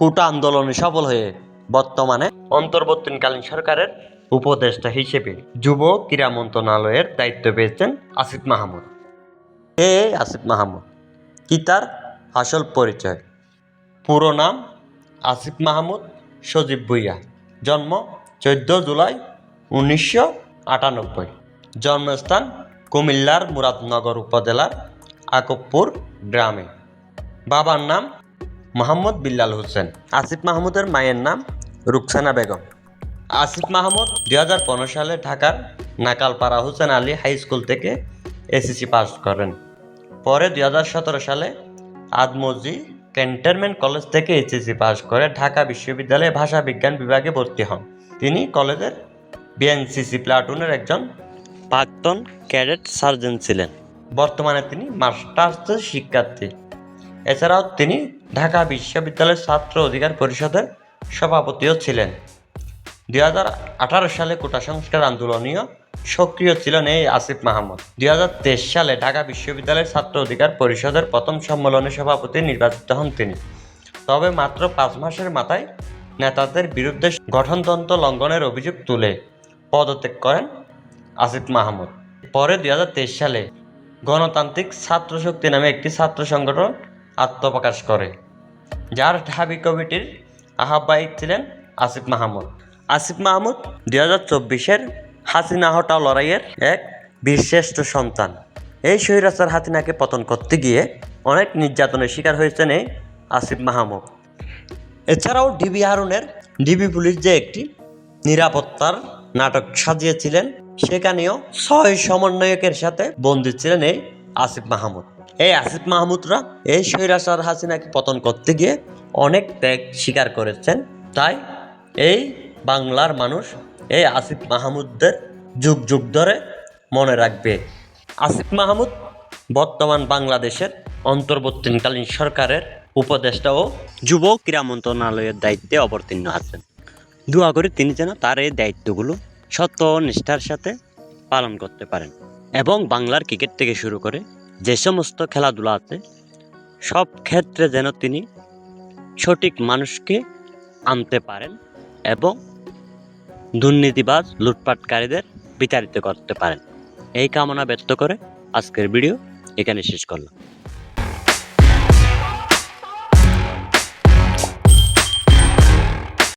কোটা আন্দোলনে সফল হয়ে বর্তমানে অন্তর্বর্তীকালীন সরকারের উপদেষ্টা হিসেবে যুব ক্রীড়া মন্ত্রণালয়ের দায়িত্ব পেয়েছেন আসিফ মাহমুদ। এ আসিফ মাহমুদ, কি তার আসল পরিচয়? পুরো নাম আসিফ মাহমুদ সজীব ভুইয়া, জন্ম চোদ্দ জুলাই উনিশশো আটানব্বই। জন্মস্থান কুমিল্লার মুরাদনগর উপজেলার আকবপুর গ্রামে। বাবার নাম মোহাম্মদ বিল্লাল হোসেন। আসিফ মাহমুদের মায়ের নাম রুকসানা বেগম। আসিফ মাহমুদ দুই হাজার পনেরো সালে ঢাকার নাকালপাড়া হোসেন আলী হাই স্কুল থেকে এসএসসি পাস করেন। পরে দুই হাজার সতেরো সালে আদমজি ক্যান্টনমেন্ট কলেজ থেকে এইচএসসি পাস করে ঢাকা বিশ্ববিদ্যালয়ে ভাষা বিজ্ঞান বিভাগে ভর্তি হন। তিনি কলেজের বিএনসিসি প্লাটুনের একজন প্রাক্তন ক্যাডেট সার্জেন্ট ছিলেন। বর্তমানে তিনি মাস্টার্সের শিক্ষার্থী। এছাড়াও তিনি ঢাকা বিশ্ববিদ্যালয়ের ছাত্র অধিকার পরিষদের সভাপতিও ছিলেন। দুই হাজার আঠারো সালে কোটা সংস্কার আন্দোলনীয় সক্রিয় ছিলেন এই আসিফ মাহমুদ। দুই হাজার তেইশ সালে ঢাকা বিশ্ববিদ্যালয়ের ছাত্র অধিকার পরিষদের প্রথম সম্মেলনে সভাপতি নির্বাচিত হন তিনি। তবে মাত্র পাঁচ মাসের মাথায় নেতাদের বিরুদ্ধে গঠনতন্ত্র লঙ্ঘনের অভিযোগ তুলে পদত্যাগ করেন আসিফ মাহমুদ। পরে দুই হাজার তেইশ সালে গণতান্ত্রিক ছাত্র শক্তি নামে একটি ছাত্র সংগঠন আত্মপ্রকাশ করে, যার ঢাবি কমিটির আহ্বায়ক ছিলেন আসিফ মাহমুদ। আসিফ মাহমুদ দুই হাজার চব্বিশের হাসিনা হটাও লড়াইয়ের এক বীরশ্রেষ্ঠ সন্তান। এই স্বৈরাচার হাসিনাকে পতন করতে গিয়ে অনেক নির্যাতনের শিকার হয়েছেন এই আসিফ মাহমুদ। এছাড়াও ডিবি হারুনের ডিবি পুলিশ যে একটি নিরাপত্তার নাটক সাজিয়েছিলেন, সেখানেও ছয় সমন্বয়কের সাথে বন্দী ছিলেন এই আসিফ মাহমুদ। এই আসিফ মাহমুদরা এই স্বৈরাচার হাসিনাকে পতন করতে গিয়ে অনেক ত্যাগ স্বীকার করেছেন। তাই এই বাংলার মানুষ এই আসিফ মাহমুদদের যুগ যুগ ধরে মনে রাখবে। আসিফ মাহমুদ বর্তমান বাংলাদেশের অন্তর্বর্তীকালীন সরকারের উপদেষ্টা ও যুব ক্রীড়া মন্ত্রণালয়ের দায়িত্বে অবতীর্ণ আছেন। দোয়া করে তিনি যেন তার এই দায়িত্বগুলো সত্য নিষ্ঠার সাথে পালন করতে পারেন। এবং বাংলার ক্রিকেট থেকে শুরু করে যে সমস্ত খেলাধুলা আছে, সব ক্ষেত্রে যেন তিনি সঠিক মানুষকে আনতে পারেন এবং দুর্নীতিবাজ লুটপাটকারীদের বিতাড়িত করতে পারেন। এই কামনা ব্যক্ত করে আজকের ভিডিও এখানে শেষ করলাম।